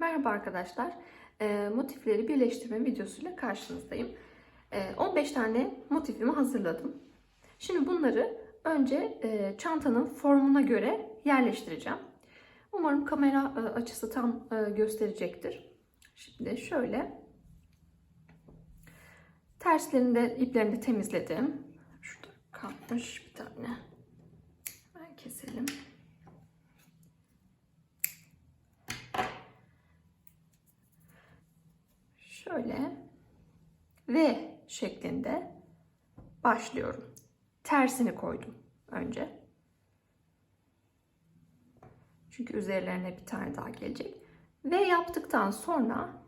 Merhaba arkadaşlar. Ee, motifleri birleştirme videosuyla karşınızdayım. Ee, 15 tane motifimi hazırladım. Şimdi bunları önce e, çantanın formuna göre yerleştireceğim. Umarım kamera e, açısı tam e, gösterecektir. Şimdi şöyle terslerini de iplerini de temizledim. Şurada kalmış bir tane. Hemen keselim. Şöyle V şeklinde başlıyorum. Tersini koydum önce. Çünkü üzerlerine bir tane daha gelecek. V yaptıktan sonra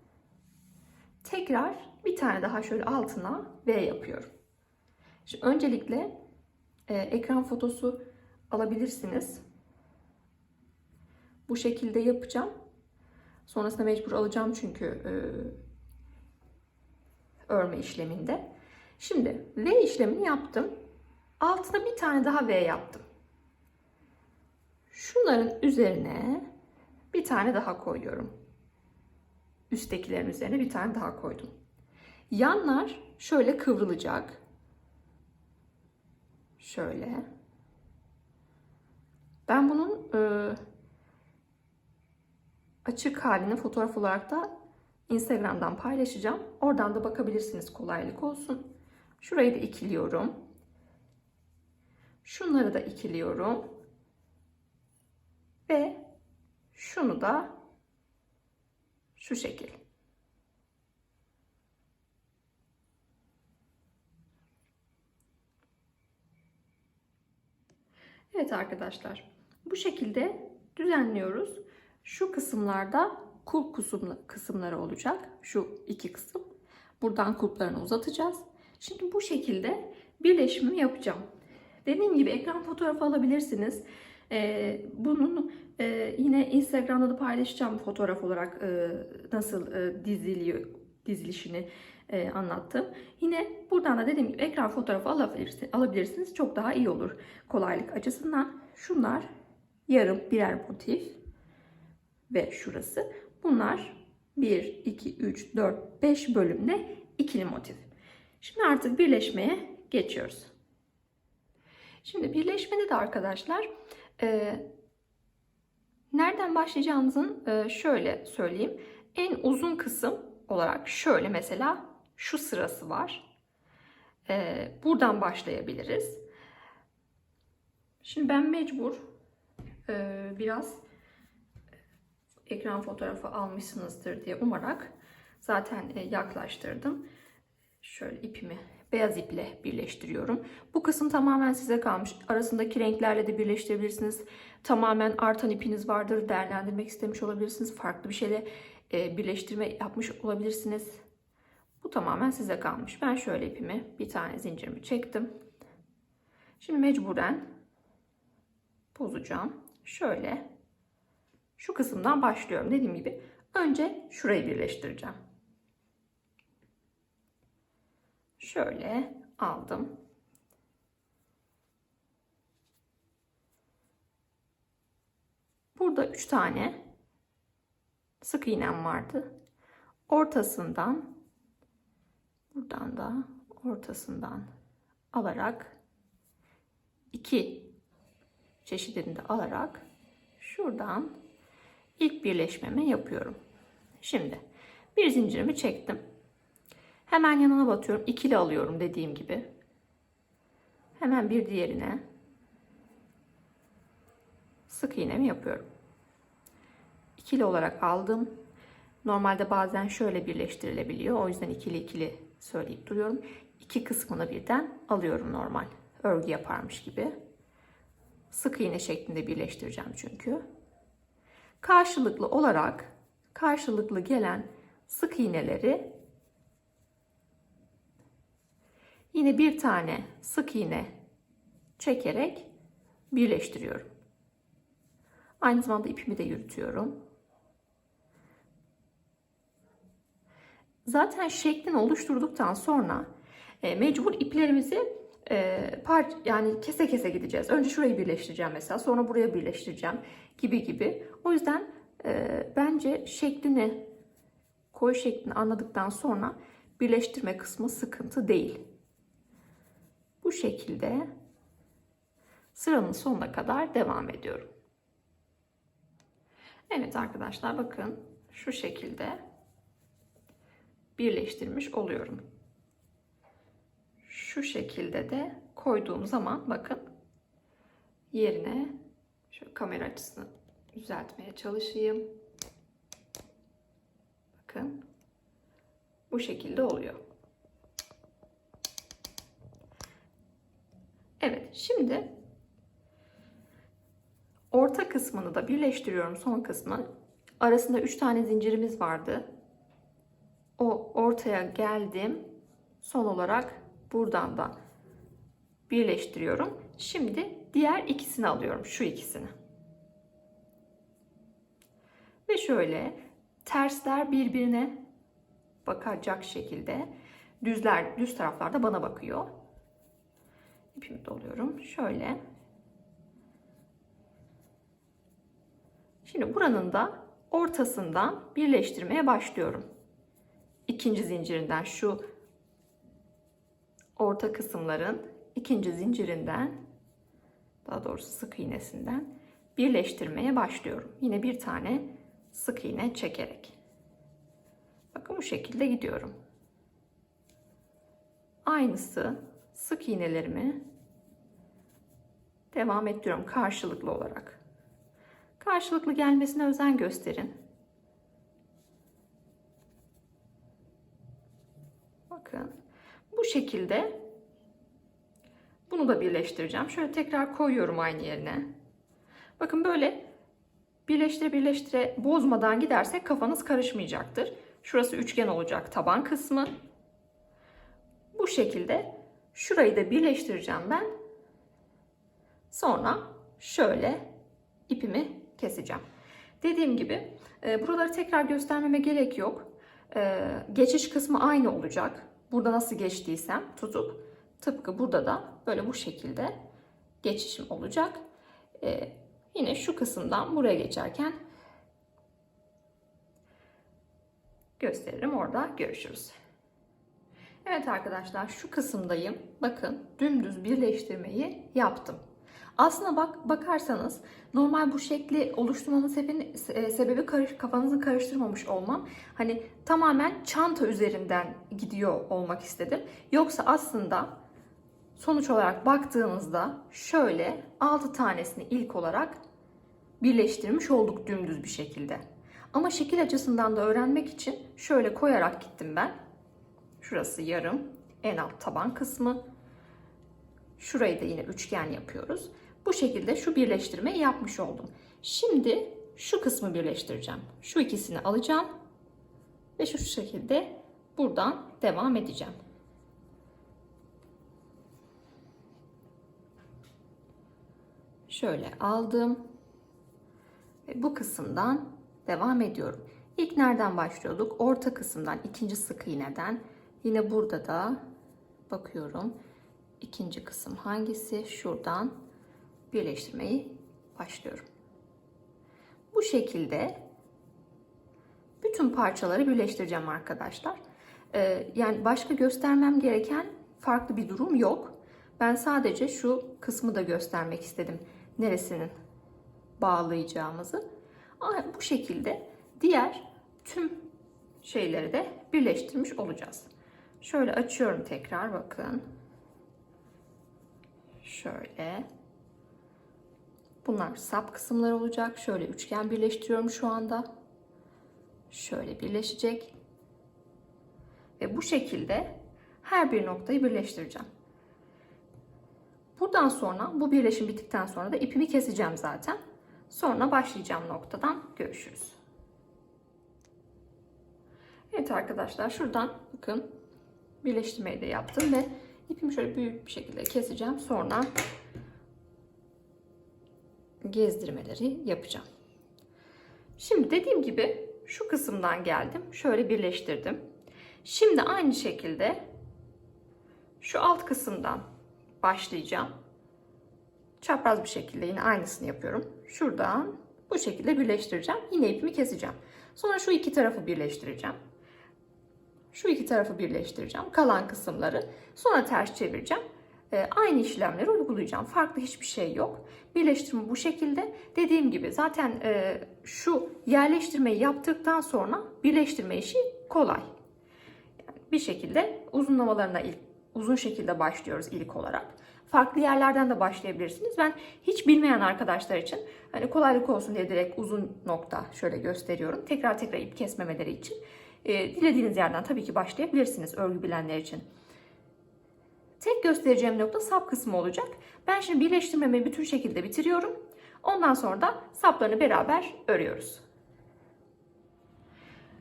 tekrar bir tane daha şöyle altına V yapıyorum. Şimdi öncelikle e, ekran fotosu alabilirsiniz. Bu şekilde yapacağım. Sonrasında mecbur alacağım çünkü e, örme işleminde. Şimdi V işlemini yaptım. Altına bir tane daha V yaptım. Şunların üzerine bir tane daha koyuyorum. Üsttekilerin üzerine bir tane daha koydum. Yanlar şöyle kıvrılacak. Şöyle. Ben bunun e, açık halini fotoğraf olarak da Instagram'dan paylaşacağım. Oradan da bakabilirsiniz kolaylık olsun. Şurayı da ikiliyorum. Şunları da ikiliyorum. Ve şunu da şu şekil. Evet arkadaşlar. Bu şekilde düzenliyoruz. Şu kısımlarda kulp kısımları olacak. Şu iki kısım. Buradan kulplarını uzatacağız. Şimdi bu şekilde birleşimi yapacağım. Dediğim gibi ekran fotoğrafı alabilirsiniz. Ee, bunun e, yine Instagram'da da paylaşacağım fotoğraf olarak e, nasıl e, diziliyor dizilişini e, anlattım. Yine buradan da dediğim gibi ekran fotoğrafı alabilirsiniz, alabilirsiniz. Çok daha iyi olur kolaylık açısından. Şunlar yarım birer motif ve şurası. Bunlar 1, 2, 3, 4, 5 bölümde ikili motif. Şimdi artık birleşmeye geçiyoruz. Şimdi birleşmede de arkadaşlar e, nereden başlayacağımızın e, şöyle söyleyeyim. En uzun kısım olarak şöyle mesela şu sırası var. E, buradan başlayabiliriz. Şimdi ben mecbur e, biraz ekran fotoğrafı almışsınızdır diye umarak zaten e, yaklaştırdım. Şöyle ipimi beyaz iple birleştiriyorum. Bu kısım tamamen size kalmış. Arasındaki renklerle de birleştirebilirsiniz. Tamamen artan ipiniz vardır. Değerlendirmek istemiş olabilirsiniz. Farklı bir şeyle e, birleştirme yapmış olabilirsiniz. Bu tamamen size kalmış. Ben şöyle ipimi bir tane zincirimi çektim. Şimdi mecburen bozacağım. Şöyle şu kısımdan başlıyorum. Dediğim gibi önce şurayı birleştireceğim. Şöyle aldım. Burada 3 tane sık iğnem vardı. Ortasından buradan da ortasından alarak iki çeşidini de alarak şuradan ilk birleşmemi yapıyorum. Şimdi bir zincirimi çektim. Hemen yanına batıyorum. İkili alıyorum dediğim gibi. Hemen bir diğerine sık iğnemi yapıyorum. İkili olarak aldım. Normalde bazen şöyle birleştirilebiliyor. O yüzden ikili ikili söyleyip duruyorum. İki kısmını birden alıyorum normal. Örgü yaparmış gibi. Sık iğne şeklinde birleştireceğim çünkü. Karşılıklı olarak karşılıklı gelen sık iğneleri yine bir tane sık iğne çekerek birleştiriyorum. Aynı zamanda ipimi de yürütüyorum. Zaten şeklini oluşturduktan sonra e, mecbur iplerimizi e, par yani kese kese gideceğiz. Önce şurayı birleştireceğim mesela, sonra buraya birleştireceğim gibi gibi. O yüzden e, ben Bence şeklini, koyu şeklini anladıktan sonra birleştirme kısmı sıkıntı değil. Bu şekilde sıranın sonuna kadar devam ediyorum. Evet arkadaşlar bakın şu şekilde birleştirmiş oluyorum. Şu şekilde de koyduğum zaman bakın yerine şu kamera açısını düzeltmeye çalışayım. Bakın bu şekilde oluyor. Evet şimdi orta kısmını da birleştiriyorum son kısmı. Arasında 3 tane zincirimiz vardı. O ortaya geldim. Son olarak buradan da birleştiriyorum. Şimdi diğer ikisini alıyorum. Şu ikisini. Ve şöyle tersler birbirine bakacak şekilde düzler düz taraflarda bana bakıyor. İpimi doluyorum. Şöyle. Şimdi buranın da ortasından birleştirmeye başlıyorum. İkinci zincirinden şu orta kısımların ikinci zincirinden daha doğrusu sık iğnesinden birleştirmeye başlıyorum. Yine bir tane sık iğne çekerek. Bakın bu şekilde gidiyorum. Aynısı sık iğnelerimi devam ettiriyorum karşılıklı olarak. Karşılıklı gelmesine özen gösterin. Bakın bu şekilde bunu da birleştireceğim. Şöyle tekrar koyuyorum aynı yerine. Bakın böyle birleştire birleştire bozmadan gidersek kafanız karışmayacaktır. Şurası üçgen olacak taban kısmı. Bu şekilde şurayı da birleştireceğim ben. Sonra şöyle ipimi keseceğim. Dediğim gibi e, buraları tekrar göstermeme gerek yok. E, geçiş kısmı aynı olacak. Burada nasıl geçtiysem tutup tıpkı burada da böyle bu şekilde geçişim olacak. E, yine şu kısımdan buraya geçerken gösteririm. Orada görüşürüz. Evet arkadaşlar şu kısımdayım. Bakın dümdüz birleştirmeyi yaptım. Aslına bak bakarsanız normal bu şekli oluşturmamın sebebi, sebebi karış, kafanızı karıştırmamış olmam. Hani tamamen çanta üzerinden gidiyor olmak istedim. Yoksa aslında sonuç olarak baktığınızda şöyle 6 tanesini ilk olarak birleştirmiş olduk dümdüz bir şekilde. Ama şekil açısından da öğrenmek için şöyle koyarak gittim ben. Şurası yarım, en alt taban kısmı. Şurayı da yine üçgen yapıyoruz. Bu şekilde şu birleştirmeyi yapmış oldum. Şimdi şu kısmı birleştireceğim. Şu ikisini alacağım ve şu şekilde buradan devam edeceğim. Şöyle aldım. Ve bu kısımdan devam ediyorum. İlk nereden başlıyorduk? Orta kısımdan, ikinci sık iğneden. Yine burada da bakıyorum. İkinci kısım hangisi? Şuradan birleştirmeyi başlıyorum. Bu şekilde bütün parçaları birleştireceğim arkadaşlar. Ee, yani başka göstermem gereken farklı bir durum yok. Ben sadece şu kısmı da göstermek istedim. Neresinin bağlayacağımızı. Bu şekilde diğer tüm şeyleri de birleştirmiş olacağız. Şöyle açıyorum tekrar bakın. Şöyle. Bunlar sap kısımlar olacak. Şöyle üçgen birleştiriyorum şu anda. Şöyle birleşecek. Ve bu şekilde her bir noktayı birleştireceğim. Buradan sonra bu birleşim bittikten sonra da ipimi keseceğim zaten. Sonra başlayacağım noktadan görüşürüz. Evet arkadaşlar şuradan bakın birleştirmeyi de yaptım ve ipimi şöyle büyük bir şekilde keseceğim. Sonra gezdirmeleri yapacağım. Şimdi dediğim gibi şu kısımdan geldim. Şöyle birleştirdim. Şimdi aynı şekilde şu alt kısımdan başlayacağım. Çapraz bir şekilde yine aynısını yapıyorum. Şuradan Bu şekilde birleştireceğim. Yine ipimi keseceğim. Sonra şu iki tarafı birleştireceğim. Şu iki tarafı birleştireceğim. Kalan kısımları. Sonra ters çevireceğim. Ee, aynı işlemleri uygulayacağım. Farklı hiçbir şey yok. Birleştirme bu şekilde. Dediğim gibi zaten e, şu yerleştirmeyi yaptıktan sonra birleştirme işi kolay. Bir şekilde uzunlamalarına ilk uzun şekilde başlıyoruz ilk olarak. Farklı yerlerden de başlayabilirsiniz. Ben hiç bilmeyen arkadaşlar için hani kolaylık olsun diye direkt uzun nokta şöyle gösteriyorum. Tekrar tekrar ip kesmemeleri için. E, dilediğiniz yerden tabii ki başlayabilirsiniz örgü bilenler için. Tek göstereceğim nokta sap kısmı olacak. Ben şimdi birleştirmemi bütün şekilde bitiriyorum. Ondan sonra da saplarını beraber örüyoruz.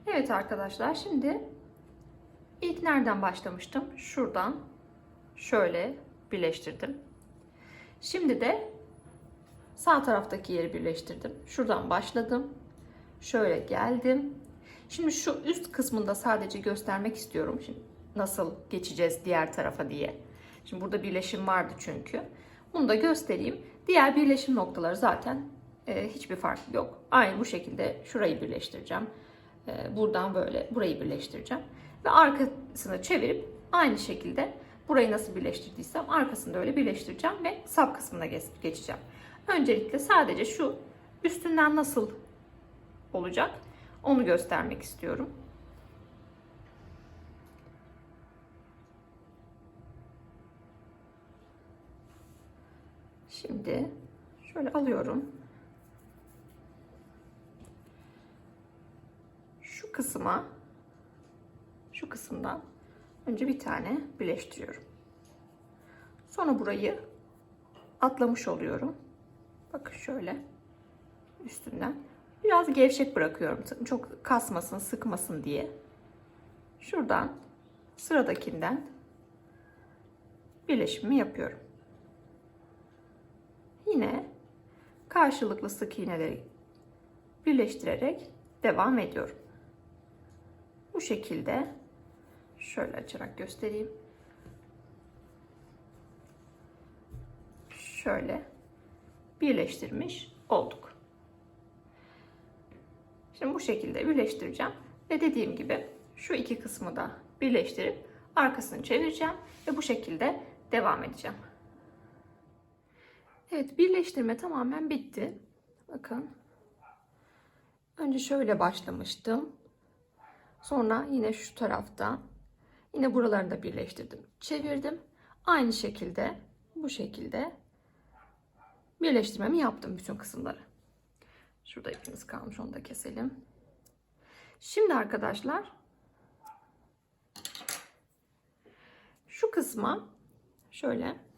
Evet arkadaşlar şimdi ilk nereden başlamıştım? Şuradan şöyle birleştirdim. Şimdi de sağ taraftaki yeri birleştirdim. Şuradan başladım. Şöyle geldim. Şimdi şu üst kısmında sadece göstermek istiyorum. Şimdi nasıl geçeceğiz diğer tarafa diye. Şimdi burada birleşim vardı çünkü. Bunu da göstereyim. Diğer birleşim noktaları zaten e, hiçbir fark yok. Aynı bu şekilde şurayı birleştireceğim. E, buradan böyle burayı birleştireceğim. Ve arkasını çevirip aynı şekilde burayı nasıl birleştirdiysem arkasını da öyle birleştireceğim ve sap kısmına geç- geçeceğim. Öncelikle sadece şu üstünden nasıl olacak onu göstermek istiyorum. Şimdi şöyle alıyorum. Şu kısma şu kısımdan önce bir tane birleştiriyorum. Sonra burayı atlamış oluyorum. Bakın şöyle üstünden biraz gevşek bırakıyorum. Çok kasmasın, sıkmasın diye. Şuradan sıradakinden birleşimi yapıyorum. Yine karşılıklı sık iğneleri birleştirerek devam ediyorum. Bu şekilde şöyle açarak göstereyim. Şöyle birleştirmiş olduk. Şimdi bu şekilde birleştireceğim ve dediğim gibi şu iki kısmı da birleştirip arkasını çevireceğim ve bu şekilde devam edeceğim. Evet birleştirme tamamen bitti. Bakın. Önce şöyle başlamıştım. Sonra yine şu tarafta yine buraları da birleştirdim. Çevirdim. Aynı şekilde bu şekilde birleştirmemi yaptım bütün kısımları. Şurada ipimiz kalmış onu da keselim. Şimdi arkadaşlar şu kısma şöyle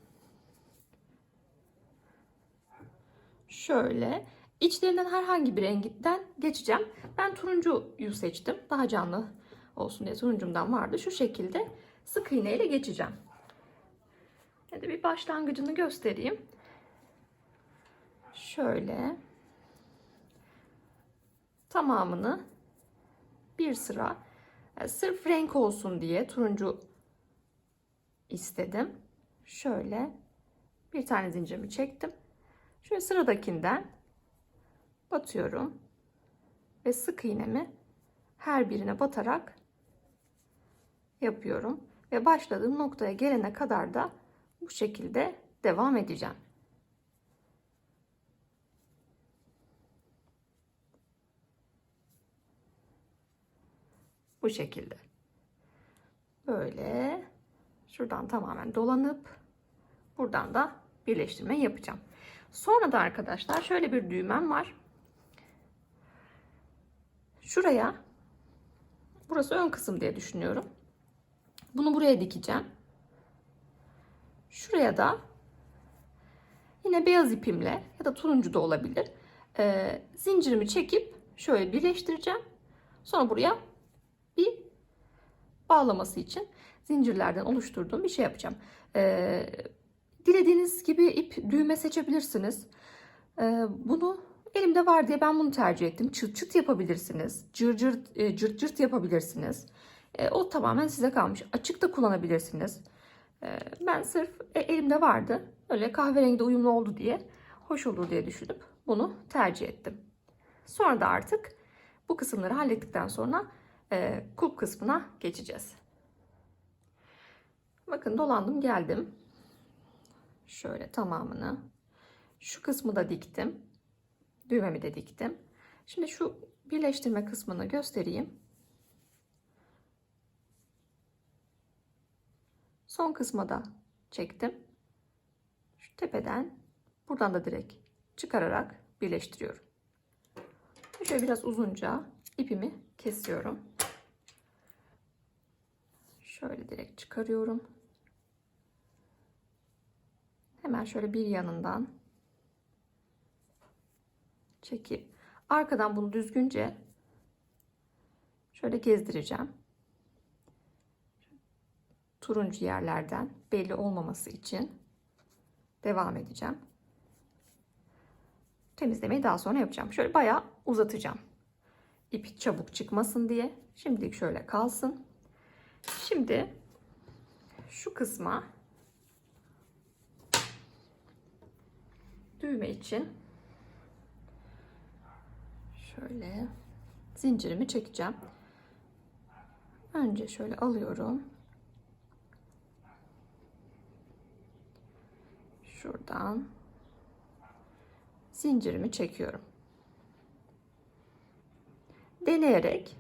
şöyle içlerinden herhangi bir renkten geçeceğim. Ben turuncuyu seçtim. Daha canlı olsun diye turuncumdan vardı. Şu şekilde sık iğne ile geçeceğim. Hadi bir başlangıcını göstereyim. Şöyle tamamını bir sıra yani sırf renk olsun diye turuncu istedim. Şöyle bir tane zincirimi çektim. Şöyle sıradakinden batıyorum ve sık iğnemi her birine batarak yapıyorum ve başladığım noktaya gelene kadar da bu şekilde devam edeceğim. Bu şekilde. Böyle şuradan tamamen dolanıp buradan da birleştirme yapacağım. Sonra da arkadaşlar şöyle bir düğmem var. Şuraya burası ön kısım diye düşünüyorum. Bunu buraya dikeceğim. Şuraya da yine beyaz ipimle ya da turuncu da olabilir. E, zincirimi çekip şöyle birleştireceğim. Sonra buraya bir bağlaması için zincirlerden oluşturduğum bir şey yapacağım. E, dilediğiniz gibi ip düğme seçebilirsiniz. E, bunu elimde var diye ben bunu tercih ettim. Çıt çıt yapabilirsiniz. Cır cır, e, cırt cırt yapabilirsiniz. E, o tamamen size kalmış. Açık da kullanabilirsiniz. E, ben sırf elimde vardı. Öyle kahverengi uyumlu oldu diye, hoş olur diye düşünüp bunu tercih ettim. Sonra da artık bu kısımları hallettikten sonra kulp kısmına geçeceğiz. Bakın dolandım geldim. Şöyle tamamını. Şu kısmı da diktim. Düğmemi de diktim. Şimdi şu birleştirme kısmını göstereyim. Son kısma da çektim. Şu tepeden buradan da direkt çıkararak birleştiriyorum. Şöyle biraz uzunca ipimi kesiyorum. Şöyle direkt çıkarıyorum. Hemen şöyle bir yanından çekip arkadan bunu düzgünce şöyle gezdireceğim. Turuncu yerlerden belli olmaması için devam edeceğim. Temizlemeyi daha sonra yapacağım. Şöyle bayağı uzatacağım. İp çabuk çıkmasın diye. Şimdilik şöyle kalsın. Şimdi şu kısma düğme için şöyle zincirimi çekeceğim. Önce şöyle alıyorum. Şuradan zincirimi çekiyorum. Deneyerek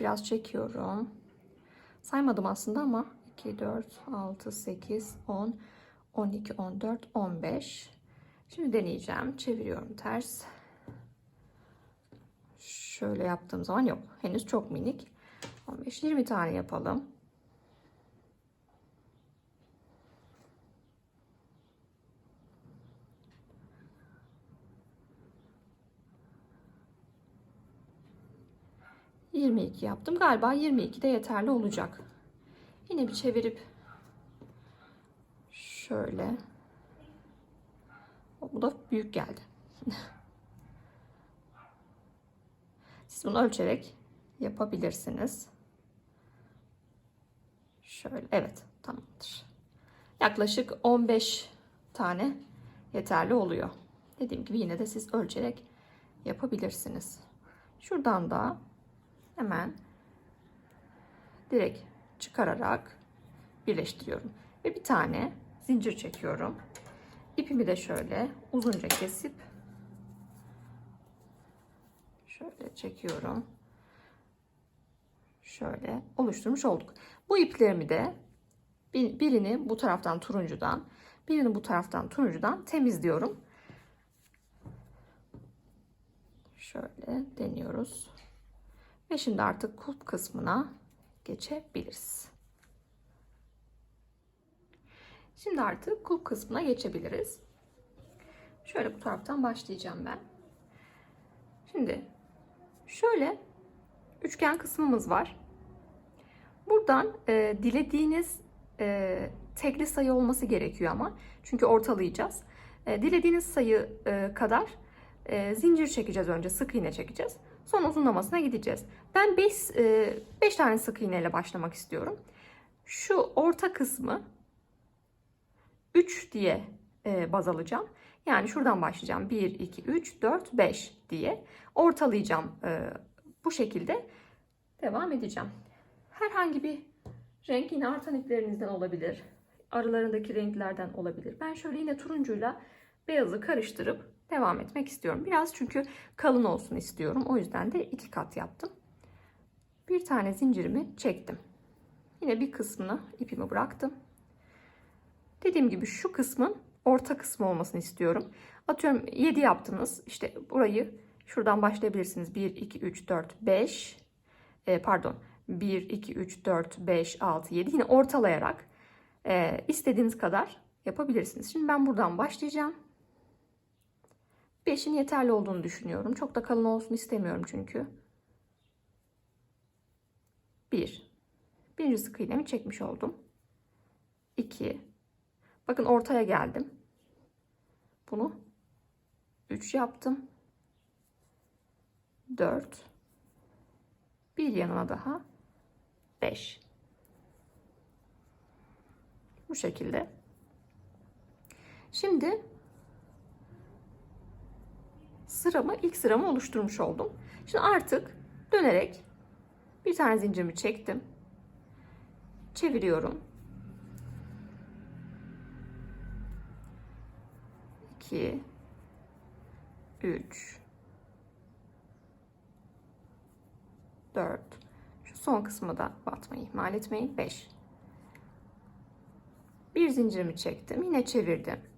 biraz çekiyorum. Saymadım aslında ama 2, 4, 6, 8, 10, 12, 14, 15. Şimdi deneyeceğim. Çeviriyorum ters. Şöyle yaptığım zaman yok. Henüz çok minik. 15, 20 tane yapalım. Yirmi iki yaptım. Galiba 22 de yeterli olacak. Yine bir çevirip şöyle. Bu da büyük geldi. Siz bunu ölçerek yapabilirsiniz. Şöyle evet tamamdır. Yaklaşık 15 tane yeterli oluyor. Dediğim gibi yine de siz ölçerek yapabilirsiniz. Şuradan da hemen direkt çıkararak birleştiriyorum. Ve bir tane zincir çekiyorum. İpimi de şöyle uzunca kesip şöyle çekiyorum. Şöyle oluşturmuş olduk. Bu iplerimi de birini bu taraftan turuncudan, birini bu taraftan turuncudan temizliyorum. Şöyle deniyoruz. Ve şimdi artık kulp kısmına geçebiliriz. Şimdi artık kulp kısmına geçebiliriz. Şöyle bu taraftan başlayacağım ben. Şimdi şöyle üçgen kısmımız var. Buradan e, dilediğiniz e, tekli sayı olması gerekiyor ama. Çünkü ortalayacağız. E, dilediğiniz sayı e, kadar e, zincir çekeceğiz önce. Sık iğne çekeceğiz. Sonra uzunlamasına gideceğiz. Ben 5 5 tane sık iğne ile başlamak istiyorum. Şu orta kısmı 3 diye e, baz alacağım. Yani şuradan başlayacağım. 1, 2, 3, 4, 5 diye ortalayacağım. E, bu şekilde devam edeceğim. Herhangi bir renk yine artan iplerinizden olabilir. Aralarındaki renklerden olabilir. Ben şöyle yine turuncuyla beyazı karıştırıp devam etmek istiyorum. Biraz çünkü kalın olsun istiyorum. O yüzden de iki kat yaptım. Bir tane zincirimi çektim. Yine bir kısmını ipimi bıraktım. Dediğim gibi şu kısmın orta kısmı olmasını istiyorum. Atıyorum 7 yaptınız. İşte burayı şuradan başlayabilirsiniz. 1, 2, 3, 4, 5. E, pardon. 1, 2, 3, 4, 5, 6, 7. Yine ortalayarak e, istediğiniz kadar yapabilirsiniz. Şimdi ben buradan başlayacağım. 5'in yeterli olduğunu düşünüyorum. Çok da kalın olsun istemiyorum çünkü. 1. Birinci sık iğnemi çekmiş oldum. 2. Bakın ortaya geldim. Bunu 3 yaptım. 4. Bir yanına daha 5. Bu şekilde. Şimdi sıramı ilk sıramı oluşturmuş oldum. Şimdi artık dönerek bir tane zincirimi çektim. Çeviriyorum. 2 3 4 Şu son kısmı da batmayı ihmal etmeyin. 5 Bir zincirimi çektim. Yine çevirdim.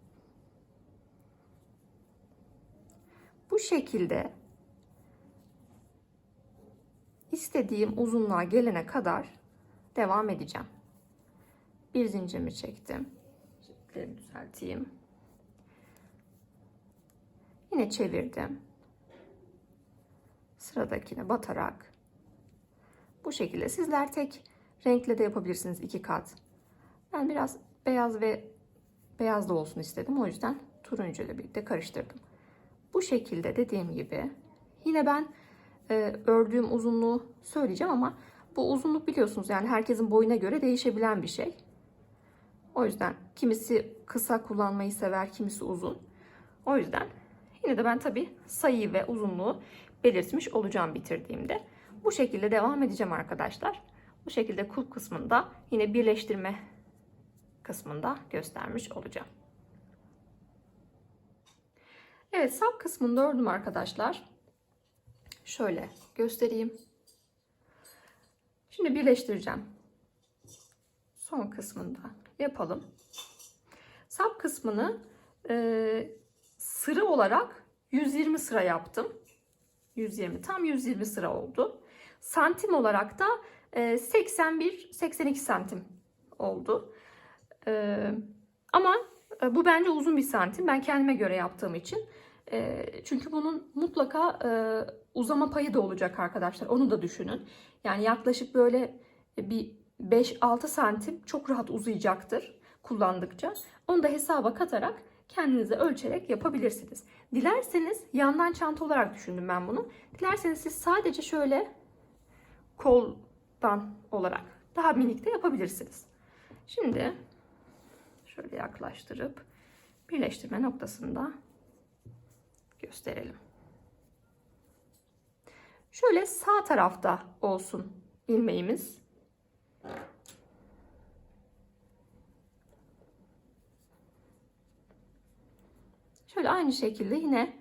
Bu şekilde istediğim uzunluğa gelene kadar devam edeceğim. Bir zincirimi çektim. Şekilleri düzelteyim. Yine çevirdim. Sıradakine batarak bu şekilde sizler tek renkle de yapabilirsiniz iki kat. Ben biraz beyaz ve beyaz da olsun istedim. O yüzden turuncu ile birlikte karıştırdım. Bu şekilde dediğim gibi yine ben e, ördüğüm uzunluğu söyleyeceğim ama bu uzunluk biliyorsunuz yani herkesin boyuna göre değişebilen bir şey. O yüzden kimisi kısa kullanmayı sever, kimisi uzun. O yüzden yine de ben tabi sayıyı ve uzunluğu belirtmiş olacağım bitirdiğimde. Bu şekilde devam edeceğim arkadaşlar. Bu şekilde kulp kısmında yine birleştirme kısmında göstermiş olacağım. Evet sap kısmını da ördüm arkadaşlar. Şöyle göstereyim. Şimdi birleştireceğim. Son kısmında yapalım. Sap kısmını e, sıra olarak 120 sıra yaptım. 120 tam 120 sıra oldu. Santim olarak da e, 81-82 santim oldu. E, ama e, bu bence uzun bir santim. Ben kendime göre yaptığım için. E, çünkü bunun mutlaka e, uzama payı da olacak arkadaşlar. Onu da düşünün. Yani yaklaşık böyle bir 5-6 santim çok rahat uzayacaktır kullandıkça. Onu da hesaba katarak kendinize ölçerek yapabilirsiniz. Dilerseniz yandan çanta olarak düşündüm ben bunu. Dilerseniz siz sadece şöyle koldan olarak daha minik de yapabilirsiniz. Şimdi şöyle yaklaştırıp birleştirme noktasında gösterelim. Şöyle sağ tarafta olsun ilmeğimiz. Şöyle aynı şekilde yine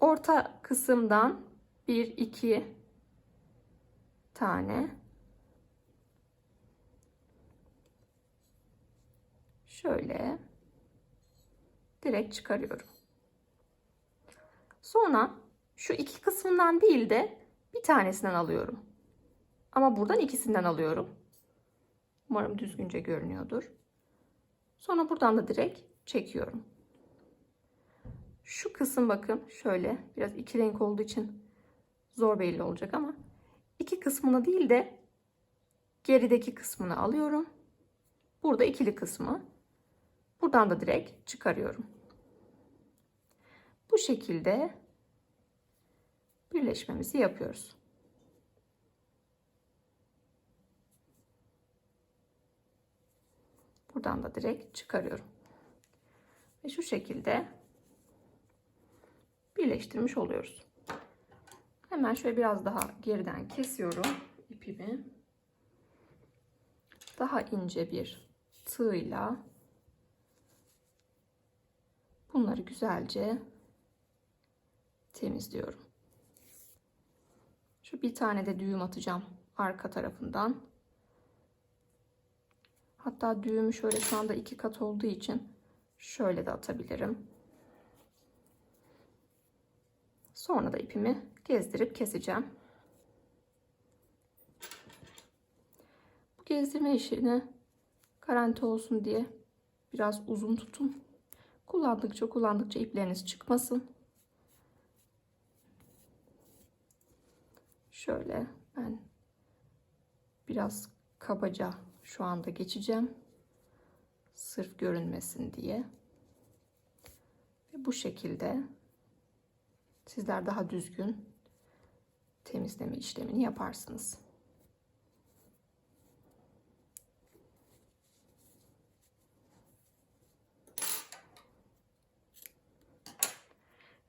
orta kısımdan 1 2 tane şöyle direkt çıkarıyorum. Sonra şu iki kısmından değil de bir tanesinden alıyorum. Ama buradan ikisinden alıyorum. Umarım düzgünce görünüyordur. Sonra buradan da direkt çekiyorum. Şu kısım bakın şöyle biraz iki renk olduğu için zor belli olacak ama iki kısmını değil de gerideki kısmını alıyorum. Burada ikili kısmı. Buradan da direkt çıkarıyorum. Bu şekilde birleşmemizi yapıyoruz. Buradan da direkt çıkarıyorum. Ve şu şekilde birleştirmiş oluyoruz. Hemen şöyle biraz daha geriden kesiyorum ipimi. Daha ince bir tığla bunları güzelce temizliyorum. Şu bir tane de düğüm atacağım arka tarafından. Hatta düğümü şöyle şu anda iki kat olduğu için şöyle de atabilirim. Sonra da ipimi gezdirip keseceğim. Bu gezdirme işini garanti olsun diye biraz uzun tutun. Kullandıkça kullandıkça ipleriniz çıkmasın. Şöyle ben biraz kabaca şu anda geçeceğim. Sırf görünmesin diye. Ve bu şekilde sizler daha düzgün temizleme işlemini yaparsınız.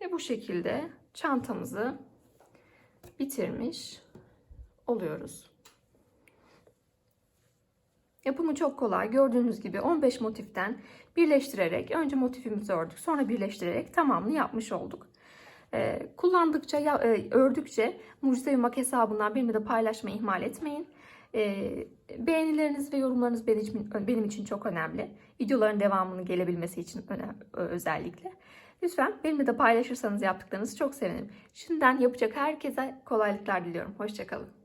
Ve bu şekilde çantamızı bitirmiş oluyoruz. Yapımı çok kolay. Gördüğünüz gibi 15 motiften birleştirerek önce motifimizi ördük, sonra birleştirerek tamamını yapmış olduk. Ee, kullandıkça, ya- e, ördükçe Mucize Yumak hesabından benimle de paylaşmayı ihmal etmeyin. Ee, beğenileriniz ve yorumlarınız benim için, benim için çok önemli. Videoların devamının gelebilmesi için önem, özellikle. Lütfen benimle de paylaşırsanız yaptıklarınızı çok sevinirim. Şimdiden yapacak herkese kolaylıklar diliyorum. Hoşçakalın.